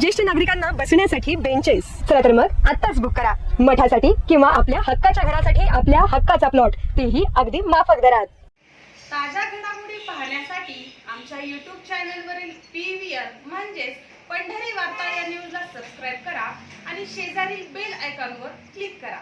ज्येष्ठ नागरिकांना बसण्यासाठी बेंचेस चला तर मग आत्ताच बुक करा. मठासाठी किंवा आपल्या हक्काच्या घरासाठी आपल्या हक्काचा प्लॉट तेही अगदी माफक दरात. ताज्या घडामोडी पाहण्यासाठी आमच्या यूट्यूब चॅनलवरील पी व्ही आर म्हणजेच पंढरी वार्ता या न्यूजला सबस्क्राईब करा आणि शेजारील बेल आयकॉनवर क्लिक करा.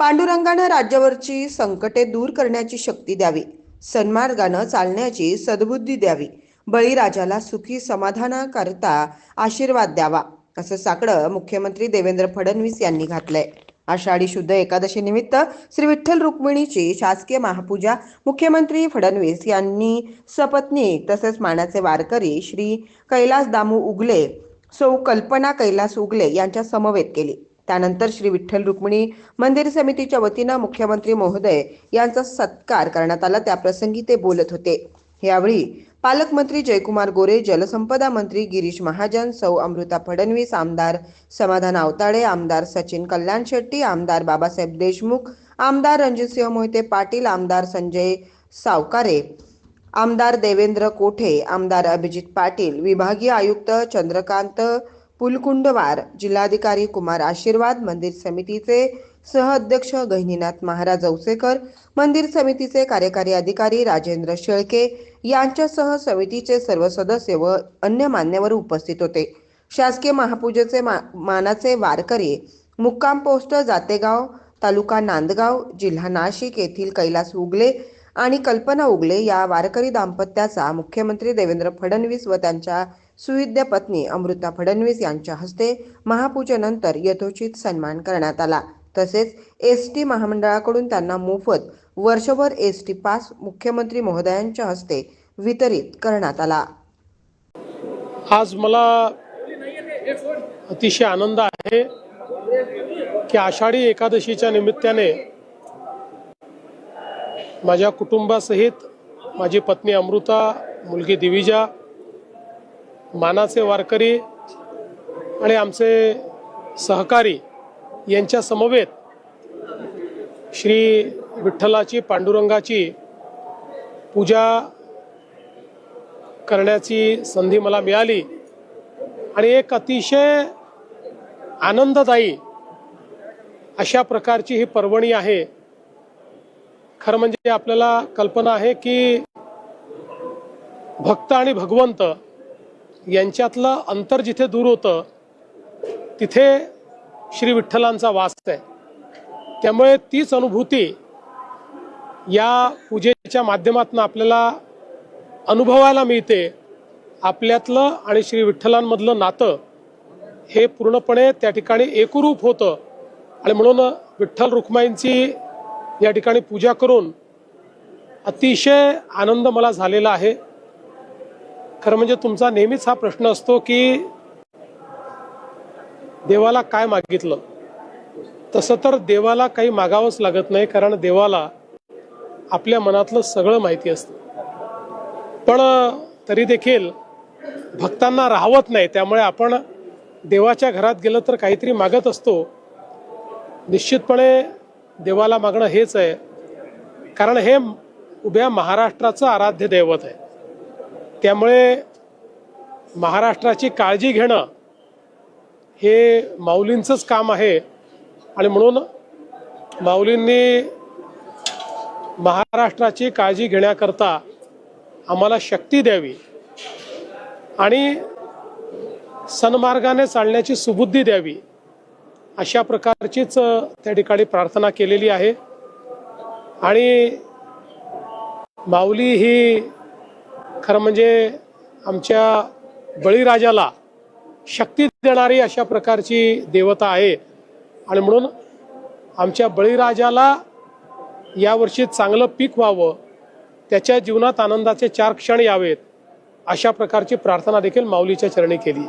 पांडुरंगानं राज्यावरची संकटे दूर करण्याची शक्ती द्यावी. सन्मार्गानं चालण्याची सद्बुद्धी द्यावी. बळीराजाला सुखी समाधानाकरता आशीर्वाद द्यावा असं साकडं मुख्यमंत्री देवेंद्र फडणवीस यांनी घातलंय. आषाढी शुद्ध एकादशी निमित्त श्री विठ्ठल रुक्मिणीची शासकीय महापूजा मुख्यमंत्री फडणवीस यांनी सपत्नीक तसेच मानाचे वारकरी श्री कैलास दामू उगले सौ कल्पना कैलास उगले यांच्या समवेत केली. त्यानंतर श्री विठ्ठल रुक्मिणी मंदिर समितीच्या वतीनं मुख्यमंत्री महोदय यांचा सत्कार करण्यात आला. त्याप्रसंगी ते बोलत होते. यावेळी पालकमंत्री जयकुमार गोरे जलसंपदा मंत्री गिरीश महाजन सौ अमृता फडणवीस आमदार समाधान आवताडे आमदार सचिन कल्याण शेट्टी आमदार बाबासाहेब देशमुख आमदार रणजितसिंह मोहिते पाटील आमदार संजय सावकारे आमदार देवेंद्र कोठे आमदार अभिजित पाटील विभागीय आयुक्त चंद्रकांत पुलकुंडवार जिल्हाधिकारी कुमार आशीर्वाद मंदिर समितीचे सहअध्यक्ष गहिनीनाथ महाराज औसेकर मंदिर समितीचे कार्यकारी अधिकारी राजेंद्र शेळके यांच्यासह समितीचे सर्व सदस्य व अन्य मान्यवर उपस्थित होते. शासकीय महापूजेचे मा मानाचे वारकरी मुक्काम पोस्ट जातेगाव तालुका नांदगाव जिल्हा नाशिक येथील कैलास उगले आणि कल्पना उगले या वारकरी दाम्पत्याचा मुख्यमंत्री देवेंद्र फडणवीस व त्यांच्या सुविद्य पत्नी अमृता फडणवीस यांच्या हस्ते महापूजेनंतर यथोचित सन्मान करण्यात आला. तसेच एस टी महामंडळाकडून त्यांना मोफत वर्षभर एस टी पास मुख्यमंत्री महोदयांच्या हस्ते वितरित करण्यात आला. आज मला अतिशय आनंद आहे की आषाढी एकादशीच्या निमित्ताने माझ्या कुटुंबासहित माझी पत्नी अमृता मुलगी दिविजा मानाचे वारकरी आणि आमचे सहकारी यांच्या समवेत श्री विठ्ठलाची पांडुरंगाची पूजा करण्याची संधी मला मिळाली. आणि एक अतिशय आनंददायी अशा प्रकारची ही पर्वणी आहे. खरं म्हणजे आपल्याला कल्पना आहे की भक्त आणि भगवंत यांच्यातलं अंतर जिथे दूर होतं तिथे श्री विठ्ठलांचा वास आहे. त्यामुळे तीच अनुभूती या पूजेच्या माध्यमातून आपल्याला अनुभवायला मिळते. आपल्यातलं आणि श्री विठ्ठलांमधलं नातं हे पूर्णपणे त्या ठिकाणी एकरूप होतं. आणि म्हणून विठ्ठल रुक्माईंची या ठिकाणी पूजा करून अतिशय आनंद मला झालेला आहे. खरं म्हणजे तुमचा नेहमीच हा प्रश्न असतो की देवाला काय मागितलं? तसं तर देवाला काही मागावंच लागत नाही कारण देवाला आपल्या मनातलं सगळं माहिती असतं. पण तरी देखील भक्तांना राहवत नाही त्यामुळे आपण देवाच्या घरात गेलं तर काहीतरी मागत असतो. निश्चितपणे देवाला मागणं हेच आहे. कारण हे उभ्या महाराष्ट्राचं आराध्य दैवत आहे. त्यामुळे महाराष्ट्राची काळजी घेणं हे माऊलींचंच काम आहे. आणि म्हणून माऊलींनी महाराष्ट्राची काळजी घेण्याकरता आम्हाला शक्ती द्यावी आणि सन्मार्गाने चालण्याची सुबुद्धी द्यावी अशा प्रकारचीच त्या ठिकाणी प्रार्थना केलेली आहे. आणि माऊली ही खरं म्हणजे आमच्या बळीराजाला शक्ती देणारी अशा प्रकारची देवता आहे. आणि म्हणून आमच्या बळीराजाला यावर्षी चांगलं पीक व्हावं त्याच्या जीवनात आनंदाचे चार क्षण यावेत अशा प्रकारची प्रार्थना देखील माऊलीच्या चरणी केली.